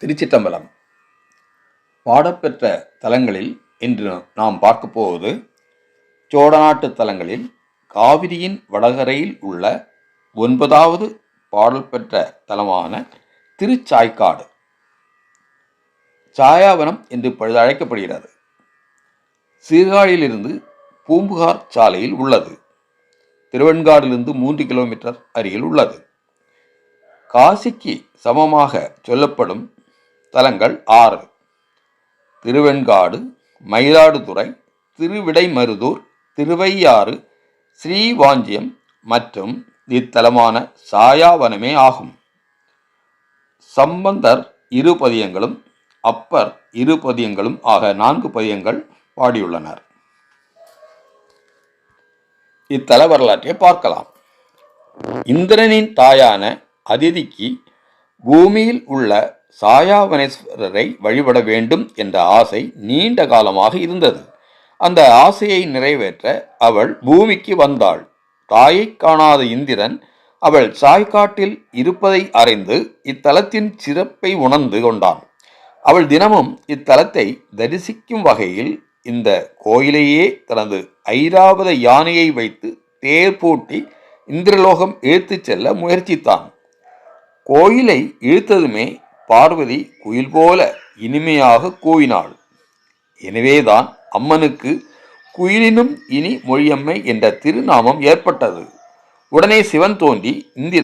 திருச்சிற்றம்பலம். பாடப்பெற்ற தலங்களில் இன்று நாம் பார்க்க போவது சோழநாட்டு தலங்களில் காவிரியின் வடகரையில் உள்ள ஒன்பதாவது பாடல் பெற்ற தலமான திருச்சாய்க்காடு. சாயாவனம் என்று பழுதழைக்கப்படுகிறது அழைக்கப்படுகிறது. சீர்காழியிலிருந்து பூம்புகார் சாலையில் உள்ளது. திருவெண்காடிலிருந்து மூன்று கிலோமீட்டர் அருகில் உள்ளது. காசிக்கு சமமாக சொல்லப்படும் தலங்கள் ஆறு. திருவெண்காடு மயிலாடுதுறை திருவிடைமருதூர் திருவையாறு ஸ்ரீவாஞ்சியம் மற்றும் இத்தலமான சாயாவனமே ஆகும். சம்பந்தர் இரு பதியங்களும் அப்பர் இரு பதியங்களும் ஆக நான்கு பதியங்கள் பாடியுள்ளனர். இத்தல வரலாற்றை பார்க்கலாம். இந்திரனின் தாயான அதிதிக்கு பூமியில் உள்ள சாயாவனேஸ்வரரை வழிபட வேண்டும் என்ற ஆசை நீண்ட காலமாக இருந்தது. அந்த ஆசையை நிறைவேற்ற அவள் பூமிக்கு வந்தாள். தாயை காணாத இந்திரன் அவள் சாய்க்காட்டில் இருப்பதை அறிந்து இத்தலத்தின் சிறப்பை உணர்ந்து கொண்டான். அவள் தினமும் இத்தலத்தை தரிசிக்கும் வகையில் இந்த கோயிலையே தனது ஐராவத யானையை வைத்து தேர் பூட்டி இந்திரலோகம் இழுத்துச் செல்ல முயற்சித்தான். கோயிலை இழுத்ததுமே பார்வதி குயில் போல இனிமையாக கூவினாள். எனவேதான் அம்மனுக்கு குயிலினும் இனி மொழியம்மை என்ற திருநாமம் ஏற்பட்டது. உடனே சிவன் தோன்றி இந்திர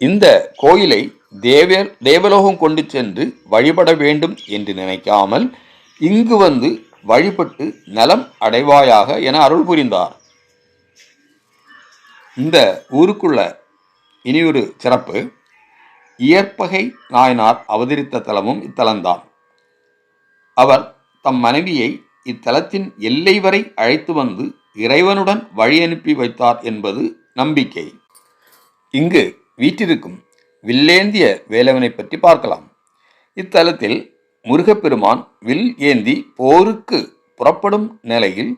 இந்த கோயிலை தேவ தேவலோகம் கொண்டு சென்று வழிபட வேண்டும் என்று நினைக்காமல் இங்கு வந்து வழிபட்டு நலம் அடைவாயாக என அருள் புரிந்தார். இந்த ஊருக்குள்ள இனியொரு சிறப்பு இயற்பகை நாயனார் அவதரித்த தலமும் இத்தலம்தான். அவர் தம் மனைவியை இத்தலத்தின் எல்லை வரை அழைத்து வந்து இறைவனுடன் வழி அனுப்பி வைத்தார் என்பது நம்பிக்கை. இங்கு வீற்றிருக்கும் வில்லேந்திய வேலவனை பற்றி பார்க்கலாம். இத்தலத்தில் முருகப்பெருமான் வில் ஏந்தி போருக்கு புறப்படும் நிலையில்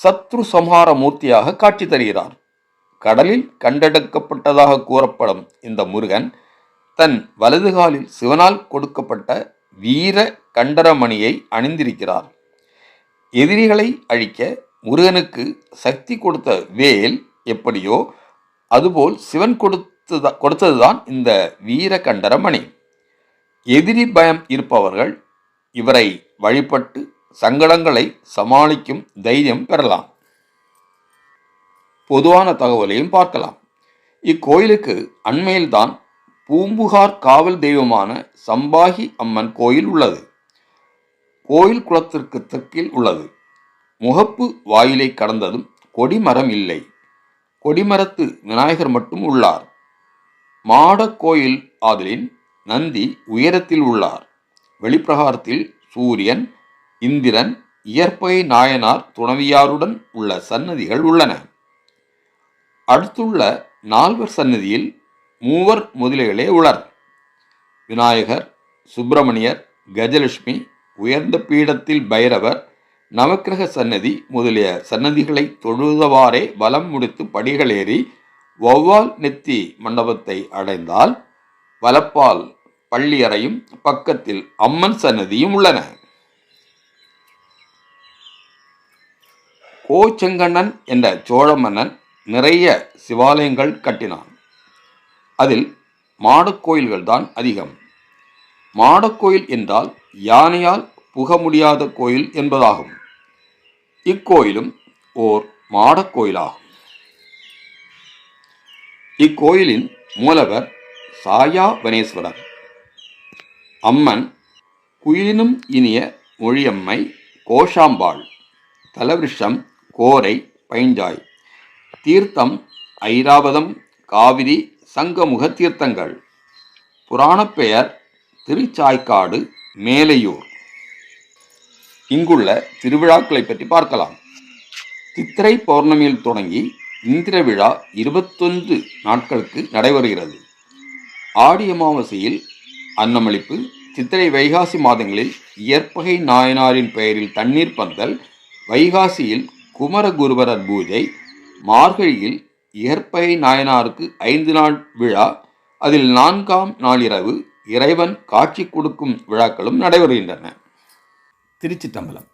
சத்ரு சம்ஹார மூர்த்தியாக காட்சி தருகிறார். கடலில் கண்டெடுக்கப்பட்டதாக கூறப்படும் இந்த முருகன் தன் வலதுகாலில் சிவனால் கொடுக்கப்பட்ட வீர கண்டரமணியை அணிந்திருக்கிறார். எதிரிகளை அழிக்க முருகனுக்கு சக்தி கொடுத்த வேல் எப்படியோ அதுபோல் சிவன் கொடுத்ததா கொடுத்ததுதான் இந்த வீர கண்டரமணி. எதிரி பயம் இருப்பவர்கள் இவரை வழிபட்டு சங்கடங்களை சமாளிக்கும் தைரியம் பெறலாம். பொதுவான தகவலையும் பார்க்கலாம். இக்கோயிலுக்கு அண்மையில்தான் பூம்புகார் காவல் தெய்வமான சம்பாகி அம்மன் கோயில் உள்ளது. கோயில் குளத்திற்கு தெற்கில் உள்ளது. முகப்பு வாயிலை கடந்ததும் கொடிமரம் இல்லை. கொடிமரத்து விநாயகர் மட்டும் உள்ளார். மாடக்கோயில் ஆதலின் நந்தி உயரத்தில் உள்ளார். வெளிப்பிரகாரத்தில் சூரியன் இந்திரன் இயற்பகை நாயனார் துணவியாருடன் உள்ள சன்னதிகள் உள்ளன. அடுத்துள்ள நால்வர் சன்னதியில் மூவர் முதலிகளே உளர் விநாயகர் சுப்பிரமணியர் கஜலட்சுமி உயர்ந்த பீடத்தில் பைரவர் நவக்கிரக சன்னதி முதலிய சன்னதிகளை தொழுதவாறே வலம் முடித்து படிகளேறி வௌவால் நெத்தி மண்டபத்தை அடைந்தால் வலப்பால் பள்ளியறையும் பக்கத்தில் அம்மன் சன்னதியும் உள்ளன. கோச்செங்கண்ணன் என்ற சோழ மன்னன் நிறைய சிவாலயங்கள் கட்டினான். அதில் மாடக்கோயில்கள் தான் அதிகம். மாடக்கோயில் என்றால் யானையால் புக முடியாத கோயில் என்பதாகும். இக்கோயிலும் ஓர் மாடக்கோயிலாகும். இக்கோயிலின் மூலவர் சாயா வனேஸ்வரர். அம்மன் குயிலினும் இனிய மொழியம்மை கோஷாம்பாள். தலவிருஷம் கோரை பைஞ்சாய். தீர்த்தம் ஐராவதம் காவிரி சங்கமுக தீர்த்தங்கள் புராணப் பெயர் திருச்சாய்க்காடு மேலையூர். இங்குள்ள திருவிழாக்களை பற்றி பார்க்கலாம். சித்திரை பௌர்ணமியில் தொடங்கி இந்திர விழா இருபத்தொன்று நாட்களுக்கு நடைபெறுகிறது. ஆடி அமாவாசையில் அன்னமளிப்பு சித்திரை வைகாசி மாதங்களில் இயற்பகை நாயனாரின் பெயரில் தண்ணீர் பந்தல் வைகாசியில் குமரகுருவரர் பூஜை மார்கழியில் இயற்பை நாயனாருக்கு ஐந்து நாள் விழா அதில் நான்காம் நாளிரவு இறைவன் காட்சி கொடுக்கும் விழாக்களும் நடைபெறுகின்றன. திருச்சிட்டம்பலம்